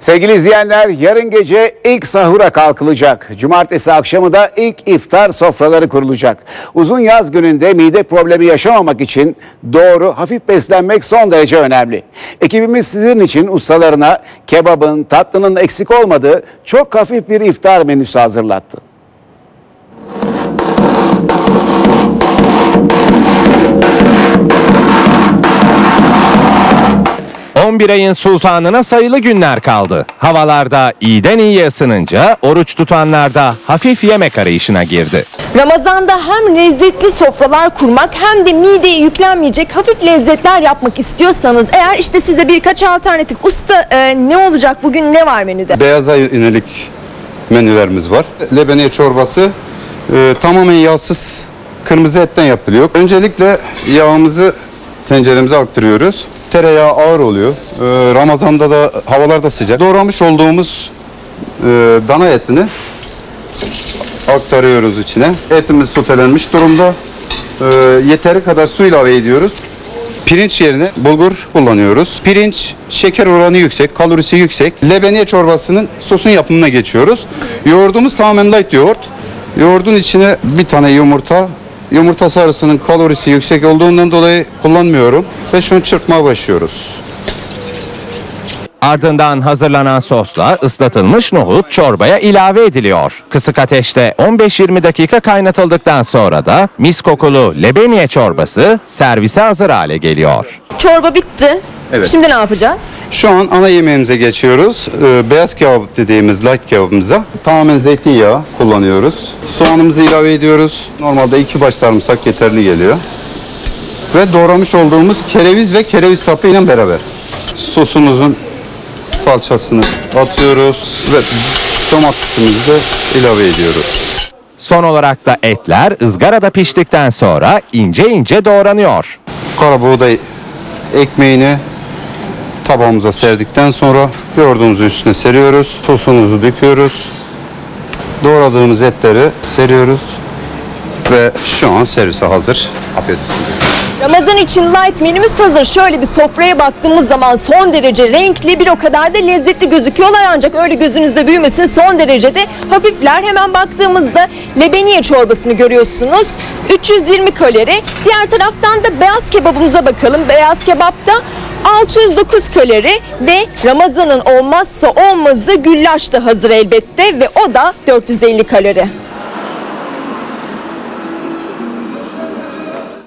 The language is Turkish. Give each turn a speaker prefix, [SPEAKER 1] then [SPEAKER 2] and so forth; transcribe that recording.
[SPEAKER 1] Sevgili izleyenler yarın gece ilk sahura kalkılacak. Cumartesi akşamı da ilk iftar sofraları kurulacak. Uzun yaz gününde mide problemi yaşamamak için doğru hafif beslenmek son derece önemli. Ekibimiz sizin için ustalarına kebabın, tatlının eksik olmadığı çok hafif bir iftar menüsü hazırlattı.
[SPEAKER 2] 11 ayın sultanına sayılı günler kaldı. Havalarda iyiden iyiye ısınınca oruç tutanlar da hafif yemek arayışına girdi.
[SPEAKER 3] Ramazanda hem lezzetli sofralar kurmak hem de mideye yüklenmeyecek hafif lezzetler yapmak istiyorsanız eğer işte size birkaç alternatif usta e, ne olacak bugün ne var menüde?
[SPEAKER 4] Beyaza yönelik menülerimiz var. Lebeniye çorbası e, tamamen yağsız kırmızı etten yapılıyor. Öncelikle yağımızı tenceremize aktarıyoruz. Tereyağı ağır oluyor. E, Ramazan'da da havalar da sıcak. Doğramış olduğumuz e, dana etini aktarıyoruz içine. Etimiz sotelenmiş durumda. E, yeteri kadar su ilave ediyoruz. Pirinç yerine bulgur kullanıyoruz. Pirinç şeker oranı yüksek, kalorisi yüksek. Lebeniye çorbasının sosun yapımına geçiyoruz. Yoğurdumuz tamamen light yoğurt. Yoğurdun içine bir tane yumurta. Yumurta sarısının kalorisi yüksek olduğundan dolayı kullanmıyorum. Ve şunu çırpmaya başlıyoruz.
[SPEAKER 2] Ardından hazırlanan sosla ıslatılmış nohut çorbaya ilave ediliyor. Kısık ateşte 15-20 dakika kaynatıldıktan sonra da mis kokulu lebeniye çorbası servise hazır hale geliyor.
[SPEAKER 3] Çorba bitti.
[SPEAKER 4] Evet.
[SPEAKER 3] Şimdi ne yapacağız?
[SPEAKER 4] Şu an ana yemeğimize geçiyoruz. Ee, beyaz kebap dediğimiz light kebabımıza tamamen zeytinyağı kullanıyoruz. Soğanımızı ilave ediyoruz. Normalde iki baş sarımsak yeterli geliyor. Ve doğramış olduğumuz kereviz ve kereviz sapı ile beraber. Sosumuzun salçasını atıyoruz ve domatesimizi de ilave ediyoruz.
[SPEAKER 2] Son olarak da etler ızgarada piştikten sonra ince ince doğranıyor.
[SPEAKER 4] Karabuğday ekmeğini tabağımıza serdikten sonra yoğurdumuzun üstüne seriyoruz. Sosumuzu döküyoruz. Doğradığımız etleri seriyoruz. Ve şu an servise hazır. Afiyet olsun.
[SPEAKER 3] Ramazan için light menümüz hazır. Şöyle bir sofraya baktığımız zaman son derece renkli bir o kadar da lezzetli gözüküyorlar ancak öyle gözünüzde büyümesin son derecede hafifler. Hemen baktığımızda lebeniye çorbasını görüyorsunuz. 320 kalori. Diğer taraftan da beyaz kebabımıza bakalım. Beyaz kebapta 609 kalori ve Ramazan'ın olmazsa olmazı güllaç da hazır elbette ve o da 450 kalori.